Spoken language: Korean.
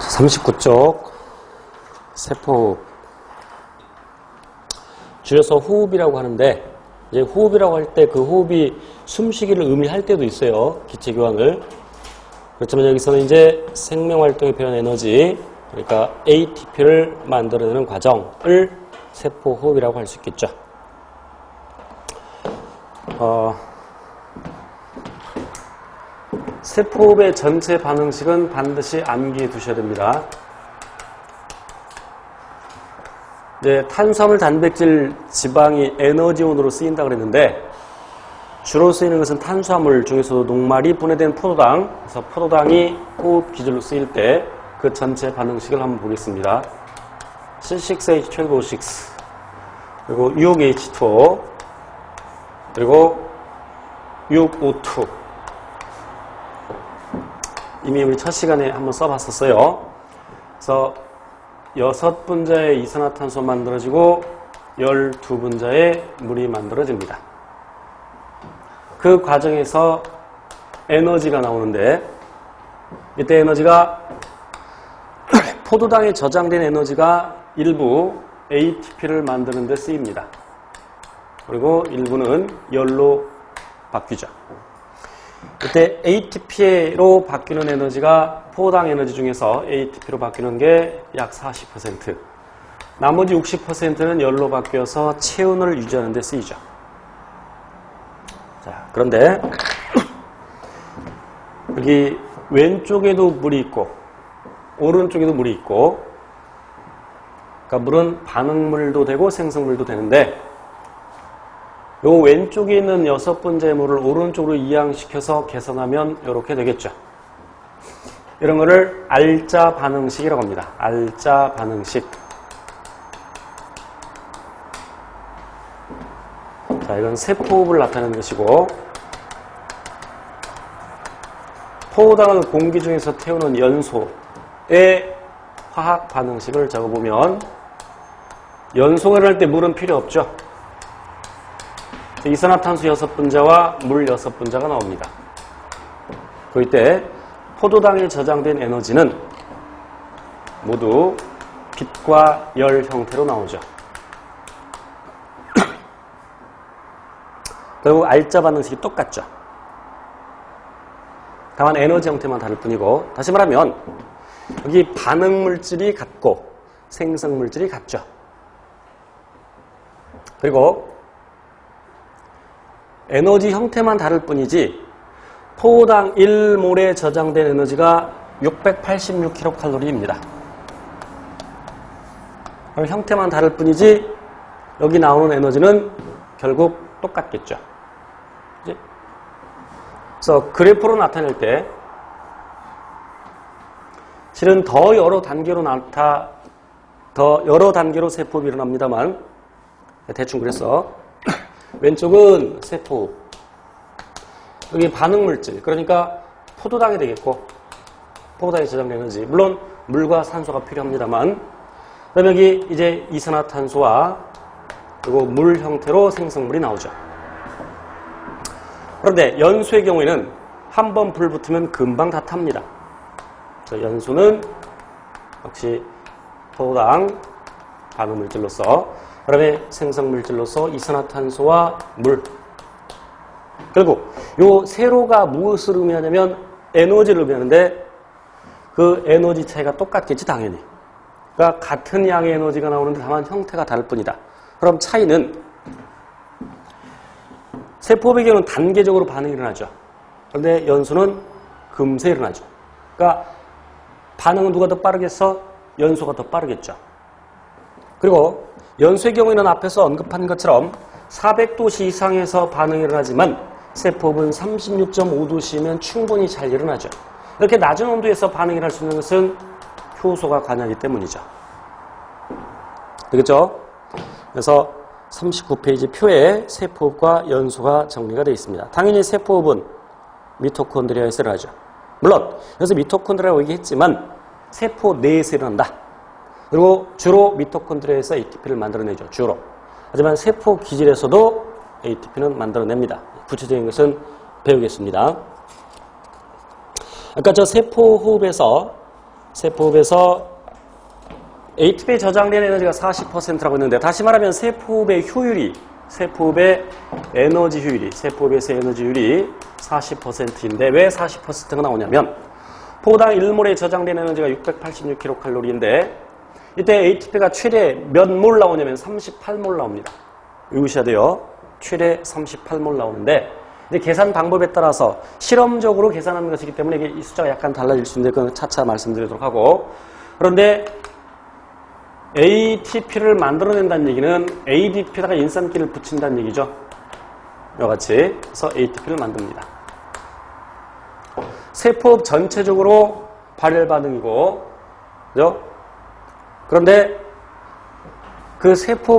39쪽 세포 줄여서 호흡이라고 하는데 이제 호흡이라고 할 때 그 호흡이 숨쉬기를 의미할 때도 있어요. 기체 교환을. 그렇지만 여기서는 이제 생명 활동에 필요한 에너지 그러니까 ATP를 만들어내는 과정을 세포 호흡이라고 할 수 있겠죠. 어, 세포호흡의 전체 반응식은 반드시 암기해 두셔야 됩니다. 이제 탄수화물, 단백질, 지방이 에너지원으로 쓰인다 그랬는데 주로 쓰이는 것은 탄수화물 중에서도 녹말이 분해된 포도당, 그래서 포도당이 호흡 기질로 쓰일 때 그 전체 반응식을 한번 보겠습니다. C6H12O6 그리고 6H2O 그리고 6O2 이미 우리 첫 시간에 한번 써봤었어요. 그래서 여섯 분자의 이산화탄소 만들어지고 12분자의 물이 만들어집니다. 그 과정에서 에너지가 나오는데 이때 에너지가 포도당에 저장된 에너지가 일부 ATP를 만드는 데 쓰입니다. 그리고 일부는 열로 바뀌죠. 이때 ATP로 바뀌는 에너지가 포당 에너지 중에서 ATP로 바뀌는 게 약 40%. 나머지 60%는 열로 바뀌어서 체온을 유지하는 데 쓰이죠. 자, 그런데 여기 왼쪽에도 물이 있고 오른쪽에도 물이 있고 그러니까 물은 반응물도 되고 생성물도 되는데 요 왼쪽에 있는 여섯 번째 물을 오른쪽으로 이양시켜서 개선하면 이렇게 되겠죠. 이런 거를 알자 반응식이라고 합니다. 알자 반응식. 자, 이건 세포호흡을 나타내는 것이고 포도당을 공기 중에서 태우는 연소의 화학 반응식을 적어보면 연소를 할 때 물은 필요 없죠. 이산화탄소 6분자와 물 6분자가 나옵니다. 그때 포도당에 저장된 에너지는 모두 빛과 열 형태로 나오죠. 결국 알자 반응식이 똑같죠. 다만 에너지 형태만 다를 뿐이고 다시 말하면 여기 반응 물질이 같고 생성 물질이 같죠. 그리고 에너지 형태만 다를 뿐이지 포당 1몰에 저장된 에너지가 686kcal입니다. 그럼 형태만 다를 뿐이지 여기 나오는 에너지는 결국 똑같겠죠. 그래서 그래프로 나타낼 때 실은 더 여러 단계로 나타 더 여러 단계로 세포가 일어납니다만 대충 그래서 왼쪽은 세포 여기 반응물질 그러니까 포도당이 되겠고 포도당에 저장된 에너지 물론 물과 산소가 필요합니다만 그다음에 여기 이제 이산화탄소와 그리고 물 형태로 생성물이 나오죠. 그런데 연소의 경우에는 한 번 불 붙으면 금방 다 탑니다. 연소는 역시 포도당 반응물질로서. 그 다음에 생성물질로서 이산화탄소와 물. 결국 요 세로가 무엇을 의미하냐면 에너지를 의미하는데 그 에너지 차이가 똑같겠지 당연히. 그러니까 같은 양의 에너지가 나오는데 다만 형태가 다를 뿐이다. 그럼 차이는 세포의 경우는 단계적으로 반응이 일어나죠. 그런데 연소는 금세 일어나죠. 그러니까 반응은 누가 더 빠르겠어? 연소가 더 빠르겠죠 그리고 연소의 경우에는 앞에서 언급한 것처럼 400도씨 이상에서 반응이 일어나지만 세포흡은 36.5도씨면 충분히 잘 일어나죠. 이렇게 낮은 온도에서 반응이 일어날 수 있는 것은 효소가 관여하기 때문이죠. 되겠죠? 그래서 39페이지 표에 세포흡과 연소가 정리가 되어 있습니다. 당연히 세포흡은 미토콘드리아에서 일어나죠. 물론 여기서 미토콘드리아라고 얘기했지만 세포 내에서 일어난다. 그리고 주로 미토콘드리아에서 ATP를 만들어내죠. 주로. 하지만 세포 기질에서도 ATP는 만들어냅니다. 구체적인 것은 배우겠습니다. 아까 저 세포 호흡에서 세포흡에서 ATP에 저장된 에너지가 40%라고 했는데 다시 말하면 세포흡의 효율이 세포흡의 에너지 효율이 세포흡에서 에너지 효율이 40%인데 왜 40%가 나오냐면 포당 1몰에 저장된 에너지가 686kcal인데 이때 ATP가 최대 몇 몰 나오냐면 38몰 나옵니다. 외우셔야 돼요. 최대 38몰 나오는데 이제 계산 방법에 따라서 실험적으로 계산하는 것이기 때문에 이 숫자가 약간 달라질 수 있는데 그건 차차 말씀드리도록 하고 그런데 ATP를 만들어낸다는 얘기는 ADP에다가 인산기를 붙인다는 얘기죠. 이와 같이 그래서 ATP를 만듭니다. 세포 전체적으로 발열 반응이고 그죠? 그런데 그 세포